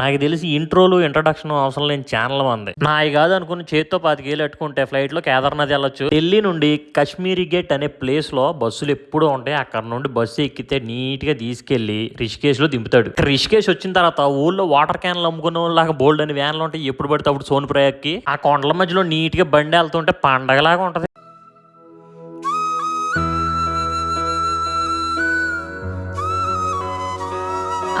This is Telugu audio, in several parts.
నాకు తెలిసి ఇంట్రోలు ఇంట్రడక్షన్ అవసరం లేని ఛానల్ ఉంది నాయి కాదు అనుకుని చేత్తో పాతికేలు పెట్టుకుంటే ఫ్లైట్లో కేదార్నాథ్ వెళ్ళొచ్చు. ఢిల్లీ నుండి కాశ్మీరీ గేట్ అనే ప్లేస్లో బస్సులు ఎప్పుడూ ఉంటాయి. అక్కడ నుండి బస్సు ఎక్కితే నీట్గా తీసుకెళ్ళి రిషికేశ్లో దింపుతాడు. రిషికేశ్ వచ్చిన తర్వాత ఊళ్ళో వాటర్ క్యాన్లు అమ్ముకునే లాగా బోల్డ్ అని వ్యాన్లు ఉంటాయి. ఎప్పుడు పడితే అప్పుడు సోన్ ప్రయాగ్కి ఆ కొండల మధ్యలో నీట్గా బండి వెళ్తుంటే పండగలాగా ఉంటది.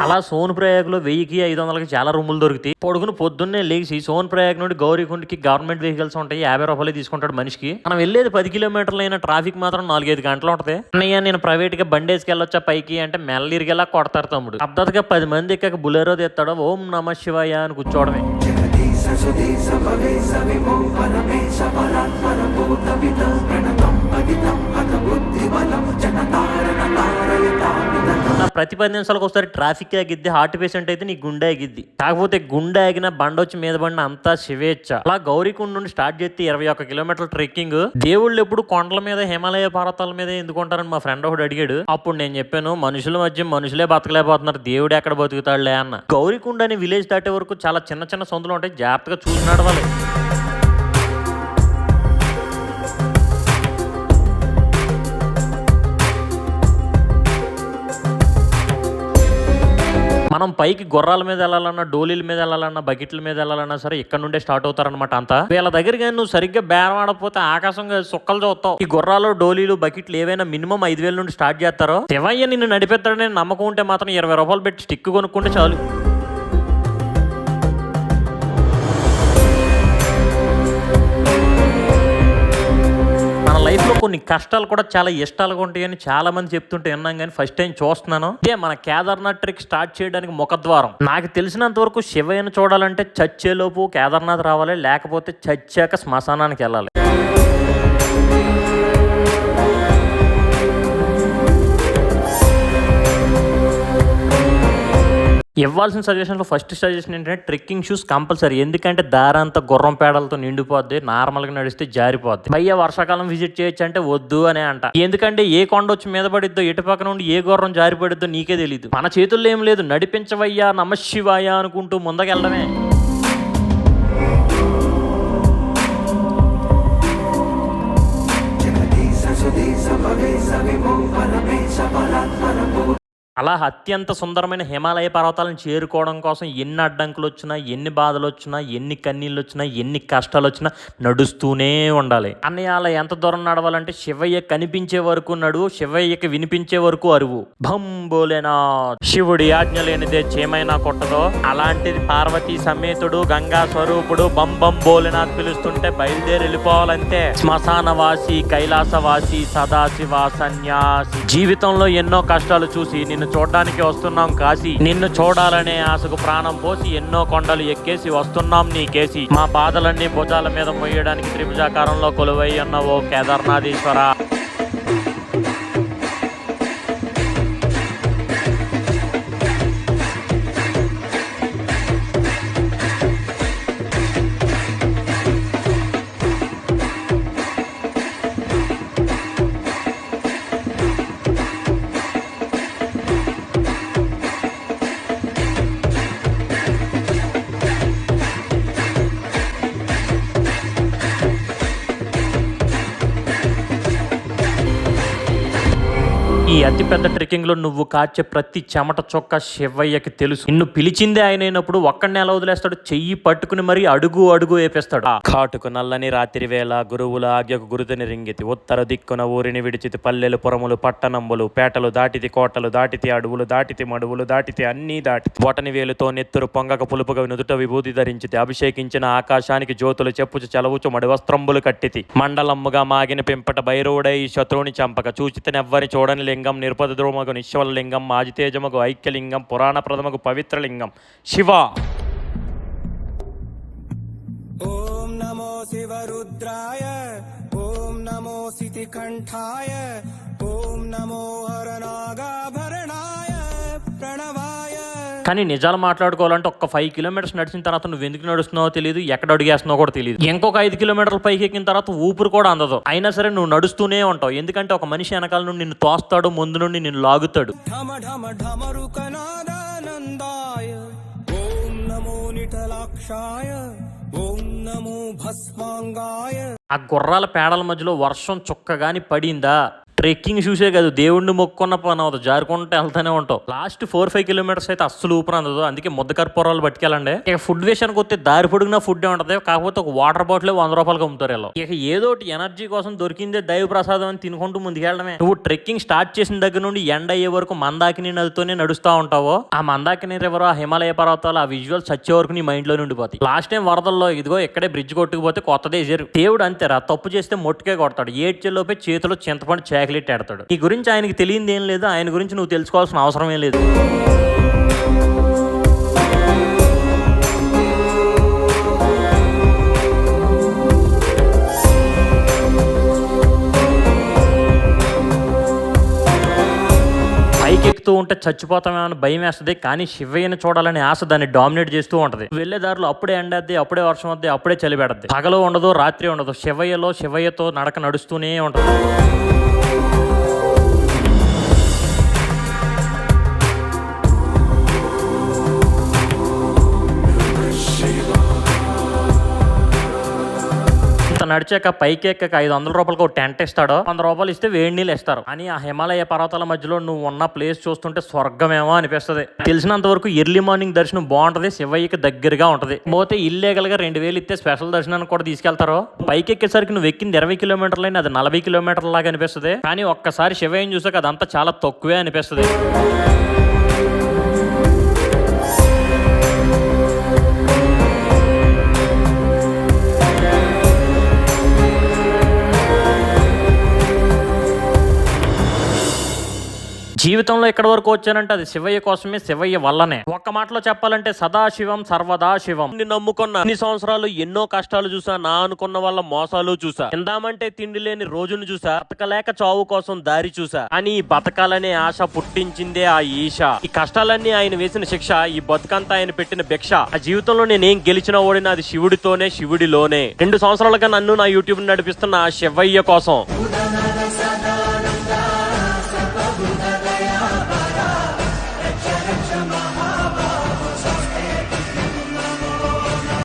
అలా సోన్ ప్రయాగ్లో వెయ్యికి ఐదు వందలకి చాలా రూములు దొరుకుతాయి. పొడుగును పొద్దున్నే లేచి సోన్ ప్రయాగ్ నుండి గౌరీకుండ్కి గవర్నమెంట్ వెహికల్స్ ఉంటాయి. యాభై రూపాయలు తీసుకుంటాడు మనిషికి. మనం వెళ్ళేది పది కిలోమీటర్లు అయిన ట్రాఫిక్ మాత్రం నాలుగైదు గంటలు ఉంటుంది. అన్నయ్య నేను ప్రైవేట్గా బండి వెళ్ళొచ్చా పైకి అంటే మెల్లరిగేలా కొడతారు తమ్ముడు. పద్ధతిగా పది మంది ఎక్కక బులెరో తెస్తాడో. ఓం నమ శివాయ అని కూర్చోవడమే. నా ప్రతి పది నిమిషాలకు ఒకసారి ట్రాఫిక్ ఆగిద్ది హార్ట్ పేషెంట్ అయితే నీ గుండె ఆగిద్ది. కాకపోతే గుండె ఆగిన బండ వచ్చి మీద పడిన అంతా శివేచ్ఛ. అలా గౌరీకుండ నుండి స్టార్ట్ చేస్తే ఇరవై ఒక్క కిలోమీటర్ల ట్రెక్కింగ్. దేవుళ్ళు ఎప్పుడు కొండల మీద హిమాలయ పర్వతాల మీద ఎందుకుంటారని మా ఫ్రెండ్ ఒకటి అడిగాడు. అప్పుడు నేను చెప్పాను మనుషుల మధ్య మనుషులే బతకలేకపోతున్నారు దేవుడు ఎక్కడ బతుకుతాడులే అన్న. గౌరీకుండ అనే విలేజ్ దాటే వరకు చాలా చిన్న చిన్న సందులు ఉంటాయి జాగ్రత్తగా చూసి నడవాలి. మనం పైకి గుర్రాల మీద వెళ్ళాలన్నా డోలీల మీద వెళ్ళాలన్నా బకెట్ల మీద వెళ్ళాలన్నా సరే ఇక్కడ నుండే స్టార్ట్ అవుతారనమాట అంతా. వీళ్ళ దగ్గర కానీ నువ్వు సరిగ్గా బేరం ఆడకపోతే ఆకాశంగా సుక్కలు చూస్తావు. ఈ గుర్రాలు డోలీలు బకెట్లు ఏవైనా మినిమం ఐదు వేల నుండి స్టార్ట్ చేస్తారో? శివయ్య నిన్ను నడిపెత్తాడని నమ్మకం ఉంటే మాత్రం ఇరవై రూపాయలు పెట్టి స్టిక్ కొనుక్కుంటే చాలు. కొన్ని కష్టాలు కూడా చాలా ఇష్టాలుగా ఉంటాయని చాలా మంది చెప్తుంటే విన్నాం కానీ ఫస్ట్ టైం చూస్తున్నాను. ఇదే మన కేదార్నాథ్ ట్రిక్ స్టార్ట్ చేయడానికి ముఖద్వారం. నాకు తెలిసినంత వరకు శివయ్యను చూడాలంటే చచ్చేలోపు కేదార్నాథ్ రావాలి లేకపోతే చచ్చాక శ్మశానానికి వెళ్ళాలి. ఇవ్వాల్సిన సజెషన్లో ఫస్ట్ సజెషన్ ఏంటంటే ట్రెక్కింగ్ షూస్ కంపల్సరీ ఎందుకంటే దారంతా గుర్రం పేడలతో నిండిపోద్ది నార్మల్గా నడిస్తే జారిపోద్ది. అయ్యా వర్షాకాలం విజిట్ చేయొచ్చు అంటే వద్దు అనే అంట. ఎందుకంటే ఏ కొండ వచ్చి మీద పడిద్దో ఎటు పక్క నుండి ఏ గుర్రం జారి పడిద్దో నీకే తెలియదు మన చేతుల్లో ఏం లేదు నడిపించవయ్యా నమశివాయ అనుకుంటూ ముందకెళ్ళడమే. అలా అత్యంత సుందరమైన హిమాలయ పర్వతాలను చేరుకోవడం కోసం ఎన్ని అడ్డంకులు వచ్చినా ఎన్ని బాధలు వచ్చినా ఎన్ని కన్నీళ్ళు వచ్చినా ఎన్ని కష్టాలు వచ్చినా నడుస్తూనే ఉండాలి. అన్నయ్య అలా ఎంత దూరం నడవాలంటే శివయ్య కనిపించే వరకు నడువు శివయ్యకి వినిపించే వరకు అరువు. భం బోలేనా? శివుడి ఆజ్ఞ లేనిదే చేమైనా కొట్టదో? అలాంటిది పార్వతి సమేతుడు గంగా స్వరూపుడు బం బం బోలేనాథ్ పిలుస్తుంటే బయలుదేరి వెళ్ళిపోవాలంతే శ్మశానవాసి కైలాసవాసి సదాశివ సన్యాసి. జీవితంలో ఎన్నో కష్టాలు చూసి నిన్ను చూడడానికి వస్తున్నాం కాశీ. నిన్ను చూడాలనే ఆశకు ప్రాణం పోసి ఎన్నో కొండలు ఎక్కేసి వస్తున్నాం నీ కేసి. మా బాధలన్నీ భుజాల మీద మొయ్యడానికి త్రిభుజాకారంలో కొలువై ఉన్న ఓ కేదార్నాథీశ్వర. అతిపెద్ద ట్రెక్కింగ్లో నువ్వు కాచే ప్రతి చెమట చొక్క శివయ్యకి తెలుసు. నిన్ను పిలిచిందే ఆయన అయినప్పుడు ఒక్కడిని ఎలా వదిలేస్తాడు? చెయ్యి పట్టుకుని మరి అడుగు అడుగు వేపేస్తాడు. కాటుకు నల్లని రాత్రి వేళ గురువుల ఆజ్ఞకు గురుతని రింగితి. ఉత్తర దిక్కున ఊరిని విడిచితి పల్లెలు పురములు పట్టణంబులు పేటలు దాటితి కోటలు దాటితి అడవులు దాటితి మడువులు దాటితి అన్నీ దాటి బొటని వేలుతో నెత్తురు పొంగక పులుపుగా నుదుట విభూతి ధరించితి. అభిషేకించిన ఆకాశానికి జ్యోతులు చెప్పుచు చలవుచు మడివస్త్రంబులు కట్టితి. మండలమ్ముగా మాగిన పెంపట భైరవుడై శత్రువుని చంపక. చూచితనెవ్వరి చూడని లింగం లింగం నిర్పదద్రోమకు నిశ్వలలింగం ఆజితేజముకు ఐక్యలింగం పురాణ ప్రథమకు పవిత్రలింగం. శివ! ఓం నమో శివరుద్రాయ ఓం నమో సితికంఠాయ ఓం నమో కానీ నిజాలు మాట్లాడుకోవాలంటే ఒక్క ఫైవ్ కిలోమీటర్స్ నడిచిన తర్వాత నువ్వు ఎందుకు నడుస్తున్నావో తెలియదు ఎక్కడ అడిగేస్తున్నావు కూడా తెలియదు ఇంకొక ఐదు కిలోమీటర్ల పైకి ఎక్కిన తర్వాత ఊపిరి కూడా అందదు. అయినా సరే నువ్వు నడుస్తూనే ఉంటావు. ఎందుకంటే ఒక మనిషి వెనకాల నుండి నిన్ను తోస్తాడు ముందు నుండి నిన్ను లాగుతాడు. భస్మాంగాయ. ఆ గుర్రాల పేడల మధ్యలో వర్షం చుక్కగాని పడిందా? ట్రెక్కింగ్ చూసే కాదు దేవుణ్ణి మొక్కున్న పని అవుతుంది. జారుకుంటే వెళ్తూనే ఉంటావు. లాస్ట్ ఫోర్ ఫైవ్ కిలోమీటర్స్ అయితే అస్సలు ఊపిరి అందదు. అందుకే ముద్ద కర్పూరాలు పట్టుకెళ్ళండి ఇక ఫుడ్ విషయానికి వస్తే దారి పొడుగునా ఫుడ్ ఉంటుంది. కాకపోతే ఒక వాటర్ బాటిల్ వంద రూపాయలకి అమ్ముతారు వీళ్ళు. ఇక ఏదో ఒకటి ఎనర్జీ కోసం దొరికిందే దైవ ప్రసాదం అని తినుకుంటూ ముందుకెళ్ళడమే. నువ్వు ట్రెక్కింగ్ స్టార్ట్ చేసిన దగ్గర నుండి ఎండ అయ్యే వరకు మందాకిని నదితోనే నడుస్తూ ఉంటావో ఆ మందాకిని రివర్ ఆ హిమాలయ పర్వతాలు ఆ విజువల్ చచ్చే వరకు నీ మైండ్లో ఉండిపోతాయి. లాస్ట్ టైం వరదల్లో ఇదిగో ఇక్కడే బ్రిడ్జ్ కొట్టుకుపోతే కొత్తదే జరు దేవుడు అంతేరా తప్పు చేస్తే మొట్టుకే కొడతాడు. ఏడ్చేలోపే చేతిలో చింతపండు చాక్లెట్ ఆడతాడు ఈ గురించి ఆయనకి తెలియంది ఏం లేదు ఆయన గురించి నువ్వు తెలుసుకోవాల్సిన అవసరం ఏం లేదు. పైకెక్కుతూ ఉంటే చచ్చిపోతామేమని భయం వేస్తుంది కానీ శివయ్యని చూడాలని ఆశ దాన్ని డామినేట్ చేస్తూ ఉంటది. వెళ్ళే దారిలో అప్పుడే ఎండద్ది అప్పుడే వర్షం వద్ది అప్పుడే చలి పెడద్ది. పగలు ఉండదు రాత్రి ఉండదు శివయ్యలో శివయ్యతో నడక నడుస్తూనే ఉంటది. నడిచాక పైకి ఐదు వందల రూపాయలకి ఒక టెంట్ ఇస్తాడో వంద రూపాయలు ఇస్తే వేడి నీళ్ళు ఇస్తారు. అని ఆ హిమాలయ పర్వతాల మధ్యలో నువ్వు ఉన్న ప్లేస్ చూస్తుంటే స్వర్గమేమో అనిపిస్తుంది. తెలిసినంత వరకు ఎర్లీ మార్నింగ్ దర్శనం బాగుంటది శివయ్యకి దగ్గరగా ఉంటది. పోతే ఇల్లీగల్గా రెండు వేలు ఇస్తే స్పెషల్ దర్శనానికి కూడా తీసుకెళ్తారు. పైకి ఎక్కేసరికి నువ్వు ఎక్కింది ఇరవై కిలోమీటర్లు అయినా అది నలభై కిలోమీటర్ల లాగా అనిపిస్తుంది. కానీ ఒక్కసారి శివయ్యని చూసాక అదంతా చాలా తక్కువే అనిపిస్తుంది. జీవితంలో ఎక్కడి వరకు వచ్చానంటే అది శివయ్య కోసమే శివయ్య వల్లనే. ఒక్క మాటలో చెప్పాలంటే సదాశివం సర్వదా శివం నిన్ను నమ్ముకున్న అన్ని సంవత్సరాలు ఎన్నో కష్టాలు చూసా నా అనుకున్న వాళ్ళ మోసాలు చూసా. తిందామంటే తిండి లేని రోజును చూసా బతకలేక చావు కోసం దారి చూసా. అని ఈ బతకాలనే ఆశ పుట్టించిందే ఆ ఈశ. ఈ కష్టాలన్నీ ఆయన వేసిన శిక్ష ఈ బతుకంతా ఆయన పెట్టిన భిక్ష. ఆ జీవితంలో నేనేం గెలిచినా ఓడినా అది శివుడితోనే శివుడిలోనే. రెండు సంవత్సరాలుగా నన్ను నా యూట్యూబ్ నడిపిస్తున్న ఆ శివయ్య కోసం.